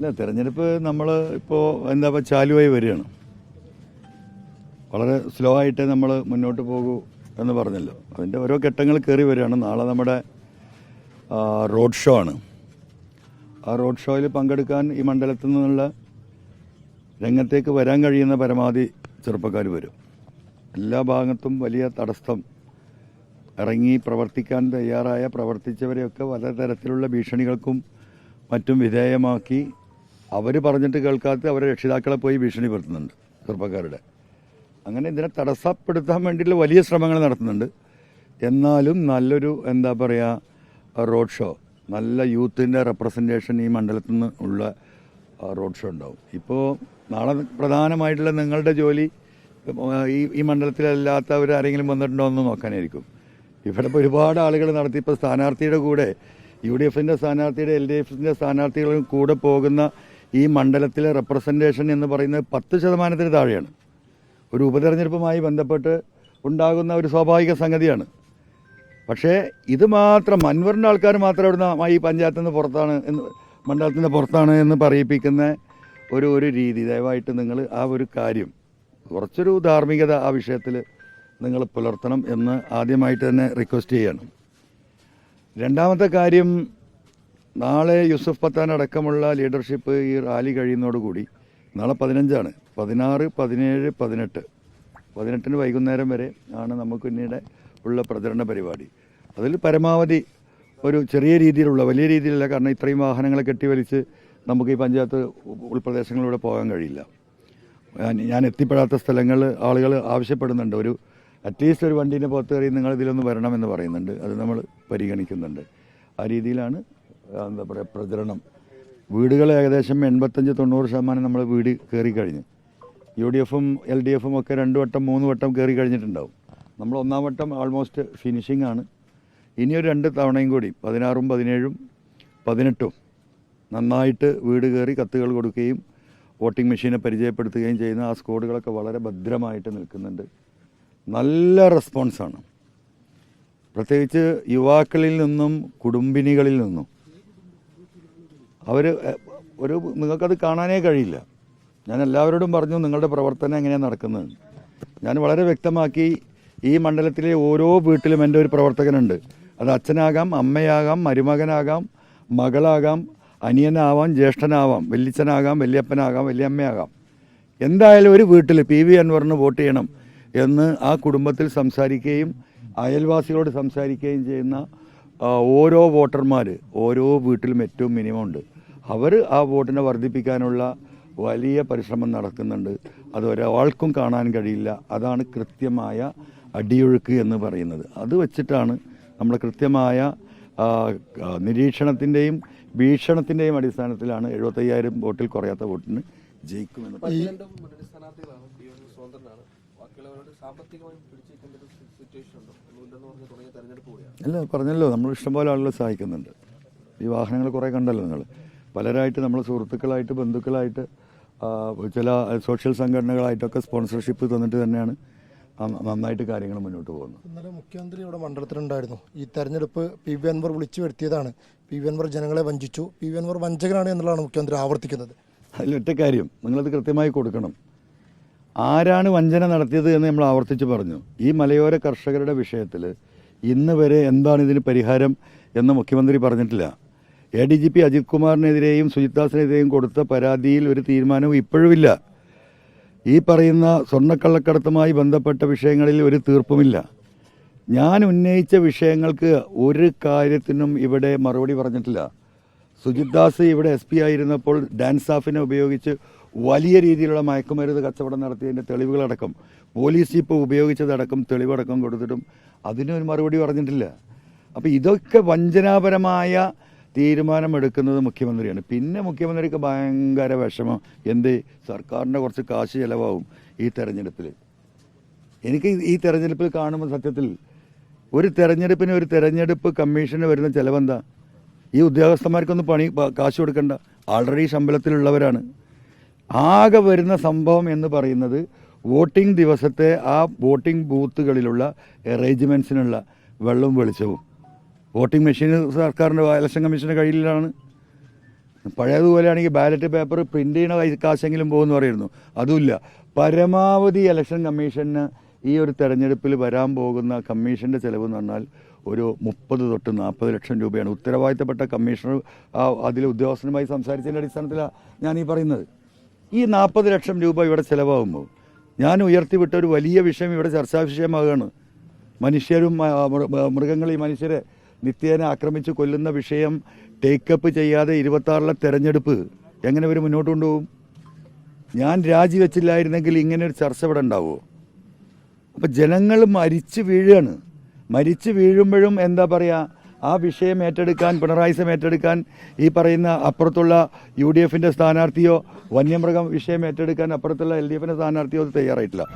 ഇല്ല തെരഞ്ഞെടുപ്പ് നമ്മൾ ഇപ്പോൾ എന്താ പറയുക ചാലുവായി വരികയാണ്. വളരെ സ്ലോ ആയിട്ട് നമ്മൾ മുന്നോട്ട് പോകൂ എന്ന് പറഞ്ഞല്ലോ. അതിന്റെ ഓരോ ഘട്ടങ്ങൾ കയറി വരികയാണ്. നാളെ നമ്മുടെ റോഡ് ഷോ ആണ്. ആ റോഡ് ഷോയിൽ പങ്കെടുക്കാൻ ഈ മണ്ഡലത്തിൽ നിന്നുള്ള രംഗത്തേക്ക് വരാൻ കഴിയുന്ന പരമാവധി ചെറുപ്പക്കാർ വരും. എല്ലാ ഭാഗത്തും വലിയ തടസ്സം ഇറങ്ങി പ്രവർത്തിക്കാൻ തയ്യാറായ പ്രവർത്തിച്ചവരെയൊക്കെ പല തരത്തിലുള്ള ഭീഷണികൾക്കും മറ്റും വിധേയമാക്കി അവർ പറഞ്ഞിട്ട് കേൾക്കാത്ത അവരെ രക്ഷിതാക്കളെ പോയി ഭീഷണിപ്പെടുത്തുന്നുണ്ട് ചെറുപ്പക്കാരുടെ. അങ്ങനെ ഇതിനെ തടസ്സപ്പെടുത്താൻ വേണ്ടിയിട്ടുള്ള വലിയ ശ്രമങ്ങൾ നടത്തുന്നുണ്ട്. എന്നാലും നല്ലൊരു എന്താ പറയുക റോഡ് ഷോ നല്ല യൂത്തിന്റെ റെപ്രസെന്റേഷൻ ഈ മണ്ഡലത്തിൽ നിന്ന് ഉള്ള റോഡ് ഷോ ഉണ്ടാവും. ഇപ്പോൾ നാളെ പ്രധാനമായിട്ടുള്ള നിങ്ങളുടെ ജോലി ഈ ഈ മണ്ഡലത്തിലല്ലാത്തവർ ആരെങ്കിലും വന്നിട്ടുണ്ടോ എന്ന് നോക്കാനായിരിക്കും. ഇവിടെ ഇപ്പോൾ ഒരുപാട് ആളുകൾ നടത്തി ഇപ്പോൾ സ്ഥാനാർത്ഥിയുടെ കൂടെ യു ഡി എഫിന്റെ സ്ഥാനാർത്ഥിയുടെ എൽ ഡി എഫിന്റെ സ്ഥാനാർത്ഥികളും കൂടെ പോകുന്ന ഈ മണ്ഡലത്തിലെ റെപ്രസെന്റേഷൻ എന്ന് പറയുന്നത് പത്ത് ശതമാനത്തിന് താഴെയാണ്. ഒരു ഉപതെരഞ്ഞെടുപ്പുമായി ബന്ധപ്പെട്ട് ഉണ്ടാകുന്ന ഒരു സ്വാഭാവിക സംഗതിയാണ്. പക്ഷേ ഇത് മാത്രം അൻവറിന്റെ ആൾക്കാർ മാത്രം ഇവിടുന്ന് ഈ പഞ്ചായത്തിൽ നിന്ന് പുറത്താണ് എന്ന് മണ്ഡലത്തിൽ നിന്ന് പുറത്താണ് എന്ന് പറയിപ്പിക്കുന്ന ഒരു ഒരു രീതി. ദയവായിട്ട് നിങ്ങൾ ആ ഒരു കാര്യം കുറച്ചൊരു ധാർമ്മികത ആ വിഷയത്തിൽ നിങ്ങൾ പുലർത്തണം എന്ന് ആദ്യമായിട്ട് തന്നെ റിക്വസ്റ്റ് ചെയ്യണം. രണ്ടാമത്തെ കാര്യം നാളെ യൂസഫ് പത്താൻ അടക്കമുള്ള ലീഡർഷിപ്പ് ഈ റാലി കഴിയുന്നതോടുകൂടി നാളെ പതിനഞ്ചാണ്. പതിനാറ് പതിനേഴ് പതിനെട്ട്. പതിനെട്ടിന് വൈകുന്നേരം വരെ ആണ് നമുക്ക് പിന്നീട് ഉള്ള പ്രചരണ പരിപാടി. അതിൽ പരമാവധി ഒരു ചെറിയ രീതിയിലുള്ള വലിയ രീതിയിലല്ല കാരണം ഇത്രയും വാഹനങ്ങളെ കെട്ടിവലിച്ച് നമുക്ക് ഈ പഞ്ചായത്ത് ഉൾപ്രദേശങ്ങളിലൂടെ പോകാൻ കഴിയില്ല. ഞാൻ- എത്തിപ്പെടാത്ത സ്ഥലങ്ങൾ ആളുകൾ ആവശ്യപ്പെടുന്നുണ്ട്. ഒരു അറ്റ്ലീസ്റ്റ് ഒരു വണ്ടീന്റെ പുറത്ത് കയറി നിങ്ങൾ ഇതിലൊന്ന് വരണമെന്ന് പറയുന്നുണ്ട്. അത് നമ്മൾ പരിഗണിക്കുന്നുണ്ട്. ആ രീതിയിലാണ് എന്താ പറയുക പ്രചരണം. വീടുകൾ ഏകദേശം എൺപത്തഞ്ച് തൊണ്ണൂറ് ശതമാനം നമ്മൾ വീട് കയറി കഴിഞ്ഞു. യു ഡി എഫും എൽ ഡി എഫും ഒക്കെ രണ്ട് വട്ടം മൂന്ന് വട്ടം കയറി കഴിഞ്ഞിട്ടുണ്ടാവും. നമ്മൾ ഒന്നാം വട്ടം ആൾമോസ്റ്റ് ഫിനിഷിംഗ് ആണ്. ഇനിയൊരു രണ്ട് തവണയും കൂടി പതിനാറും പതിനേഴും പതിനെട്ടും നന്നായിട്ട് വീട് കയറി കത്തുകൾ കൊടുക്കുകയും വോട്ടിംഗ് മെഷീനെ പരിചയപ്പെടുത്തുകയും ചെയ്യുന്ന ആ സ്കോഡുകളൊക്കെ വളരെ ഭദ്രമായിട്ട് നിൽക്കുന്നുണ്ട്. നല്ല റെസ്പോൺസാണ് പ്രത്യേകിച്ച് യുവാക്കളിൽ നിന്നും കുടുംബിനികളിൽ നിന്നും അവർ ഒരു നിങ്ങൾക്കത് കാണാനേ കഴിയില്ല. ഞാൻ എല്ലാവരോടും പറഞ്ഞു നിങ്ങളുടെ പ്രവർത്തനം എങ്ങനെയാണ് നടക്കുന്നത്? ഞാൻ വളരെ വ്യക്തമാക്കി ഈ മണ്ഡലത്തിലെ ഓരോ വീട്ടിലും എന്റെ ഒരു പ്രവർത്തകനുണ്ട്. അത് അച്ഛനാകാം അമ്മയാകാം മരുമകനാകാം മകളാകാം അനിയനാവാം ജ്യേഷ്ഠനാവാം വല്യച്ഛനാകാം വല്യപ്പനാകാം വല്യമ്മയാകാം. എന്തായാലും ഒരു വീട്ടിൽ പി വി അൻവറിന് വോട്ട് ചെയ്യണം എന്ന് ആ കുടുംബത്തിൽ സംസാരിക്കുകയും അയൽവാസികളോട് സംസാരിക്കുകയും ചെയ്യുന്ന ഓരോ വോട്ടർമാർ ഓരോ വീട്ടിലും ഏറ്റവും മിനിമം ഉണ്ട്. അവർ ആ വോട്ടിനെ വർദ്ധിപ്പിക്കാനുള്ള വലിയ പരിശ്രമം നടക്കുന്നുണ്ട്. അത് ഒരാൾക്കും കാണാൻ കഴിയില്ല. അതാണ് കൃത്യമായ അടിയൊഴുക്ക് എന്ന് പറയുന്നത്. അത് വെച്ചിട്ടാണ് നമ്മൾ കൃത്യമായ നിരീക്ഷണത്തിന്റെയും വീക്ഷണത്തിന്റെയും അടിസ്ഥാനത്തിലാണ് എഴുപത്തയ്യായിരം വോട്ടിൽ കുറയാത്ത വോട്ടിന് ജയിക്കുമെന്ന്. ബാക്കിയുള്ളവരോട് സാമ്പത്തികമായി ഒരു സിറ്റുവേഷൻ ഉണ്ടോ? ഒന്നുമില്ലെന്ന് പറഞ്ഞ് തുടങ്ങിയ തെരഞ്ഞെടുപ്പ് കൂടിയാണ്. അല്ല പറഞ്ഞല്ലോ നമ്മൾ ഇഷ്ടംപോലെ ആളുകളെ സഹായിക്കുന്നുണ്ട്. ഈ വാഹനങ്ങൾ കുറേ കണ്ടല്ലോ നിങ്ങൾ. പലരായിട്ട് നമ്മൾ സുഹൃത്തുക്കളായിട്ട് ബന്ധുക്കളായിട്ട് ചില സോഷ്യൽ സംഘടനകളായിട്ടൊക്കെ സ്പോൺസർഷിപ്പ് തന്നിട്ട് തന്നെയാണ് നന്നായിട്ട് കാര്യങ്ങൾ മുന്നോട്ട് പോകുന്നത്. ഇന്നലെ മുഖ്യമന്ത്രി ഇവിടെ മണ്ഡലത്തിലുണ്ടായിരുന്നു. ഈ തെരഞ്ഞെടുപ്പ് പി വി അൻവർ വിളിച്ചു വരുത്തിയതാണ്. പി വി അൻവർ ജനങ്ങളെ വഞ്ചിച്ചു. പി വി അൻവർ വഞ്ചകനാണ് എന്നുള്ളതാണ് മുഖ്യമന്ത്രി ആവർത്തിക്കുന്നത്. അതിലൊറ്റ കാര്യം നിങ്ങളത് കൃത്യമായി കൊടുക്കണം. ആരാണ് വഞ്ചന നടത്തിയത് എന്ന് നമ്മൾ ആവർത്തിച്ച് പറഞ്ഞു. ഈ മലയോര കർഷകരുടെ വിഷയത്തിൽ ഇന്ന് വരെ എന്താണ് ഇതിന് പരിഹാരം എന്ന് മുഖ്യമന്ത്രി പറഞ്ഞിട്ടില്ല. A D G P Ajith കുമാറിനെതിരെയും സുജിത്ദാസിനെതിരെയും കൊടുത്ത പരാതിയിൽ ഒരു തീരുമാനവും ഇപ്പോഴുമില്ല. ഈ പറയുന്ന സ്വർണക്കള്ളക്കടത്തുമായി ബന്ധപ്പെട്ട വിഷയങ്ങളിൽ ഒരു തീർപ്പുമില്ല. ഞാൻ ഉന്നയിച്ച വിഷയങ്ങൾക്ക് ഒരു കാര്യത്തിനും ഇവിടെ മറുപടി പറഞ്ഞിട്ടില്ല. സുജിത് ദാസ് ഇവിടെ എസ് പി ആയിരുന്നപ്പോൾ ഡാൻസ് സ്റ്റാഫിനെ ഉപയോഗിച്ച് വലിയ രീതിയിലുള്ള മയക്കുമരുന്ന് കച്ചവടം നടത്തിയതിന്റെ തെളിവുകളടക്കം പോലീസ് ഇപ്പോൾ ഉപയോഗിച്ചതടക്കം തെളിവടക്കം കൊടുത്തിട്ടും അതിനൊരു മറുപടി പറഞ്ഞിട്ടില്ല. അപ്പോൾ ഇതൊക്കെ വഞ്ചനാപരമായ തീരുമാനമെടുക്കുന്നത് മുഖ്യമന്ത്രിയാണ്. പിന്നെ മുഖ്യമന്ത്രിക്ക് ഭയങ്കര വിഷമം. എന്ത്? സർക്കാരിന്റെ കുറച്ച് കാശ് ചിലവാകും ഈ തെരഞ്ഞെടുപ്പിൽ. എനിക്ക് ഈ തെരഞ്ഞെടുപ്പിൽ കാണുമ്പോൾ സത്യത്തിൽ ഒരു തെരഞ്ഞെടുപ്പിന് ഒരു തെരഞ്ഞെടുപ്പ് കമ്മീഷന് വരുന്ന ചിലവെന്താ? ഈ ഉദ്യോഗസ്ഥന്മാർക്കൊന്നും പണി കാശ് കൊടുക്കണ്ട. ആൾറെഡി ശമ്പളത്തിലുള്ളവരാണ്. ആകെ വരുന്ന സംഭവം എന്ന് പറയുന്നത് വോട്ടിംഗ് ദിവസത്തെ ആ വോട്ടിംഗ് ബൂത്തുകളിലുള്ള അറേഞ്ച്മെന്റ്സിനുള്ള വെള്ളവും വെളിച്ചവും. വോട്ടിംഗ് മെഷീൻ സർക്കാരിന്റെ ഇലക്ഷൻ കമ്മീഷന്റെ കയ്യിലാണ്. പഴയതുപോലെയാണെങ്കിൽ ബാലറ്റ് പേപ്പർ പ്രിന്റ് ചെയ്യണ കാശെങ്കിലും പോകുമെന്ന് പറയുന്നു. അതുമില്ല. പരമാവധി ഇലക്ഷൻ കമ്മീഷന് ഈ ഒരു തെരഞ്ഞെടുപ്പിൽ വരാൻ പോകുന്ന കമ്മീഷന്റെ ചിലവ് എന്ന് പറഞ്ഞാൽ ഒരു മുപ്പത് തൊട്ട് നാൽപ്പത് ലക്ഷം രൂപയാണ്. ഉത്തരവാദിത്തപ്പെട്ട കമ്മീഷണർ അതിലെ ഉദ്യോഗസ്ഥനുമായി സംസാരിച്ചതിന്റെ അടിസ്ഥാനത്തിലാണ് ഞാൻ ഈ പറയുന്നത്. ഈ നാൽപ്പത് ലക്ഷം രൂപ ഇവിടെ ചിലവാകുമ്പോൾ ഞാൻ ഉയർത്തിവിട്ട ഒരു വലിയ വിഷയം ഇവിടെ ചർച്ചാ വിഷയമാകുകയാണ് മനുഷ്യരും മൃഗങ്ങൾ ഈ മനുഷ്യരെ നിത്യേന ആക്രമിച്ച് കൊല്ലുന്ന വിഷയം ടേക്കപ്പ് ചെയ്യാതെ ഇരുപത്താറിലെ തെരഞ്ഞെടുപ്പ് എങ്ങനെ ഇവർ മുന്നോട്ട് കൊണ്ടുപോകും? ഞാൻ രാജിവെച്ചില്ലായിരുന്നെങ്കിൽ ഇങ്ങനെ ഒരു ചർച്ച ഇവിടെ ഉണ്ടാവുമോ? അപ്പം ജനങ്ങൾ മരിച്ചു വീഴുകയാണ്. മരിച്ചു വീഴുമ്പോഴും എന്താ പറയുക ആ വിഷയം ഏറ്റെടുക്കാൻ പിണറായി സം ഏറ്റെടുക്കാൻ ഈ പറയുന്ന അപ്പുറത്തുള്ള യു ഡി എഫിന്റെ സ്ഥാനാർത്ഥിയോ വന്യമൃഗം വിഷയം ഏറ്റെടുക്കാൻ അപ്പുറത്തുള്ള എൽ ഡി എഫിന്റെ സ്ഥാനാർത്ഥിയോ അത് തയ്യാറായിട്ടില്ല.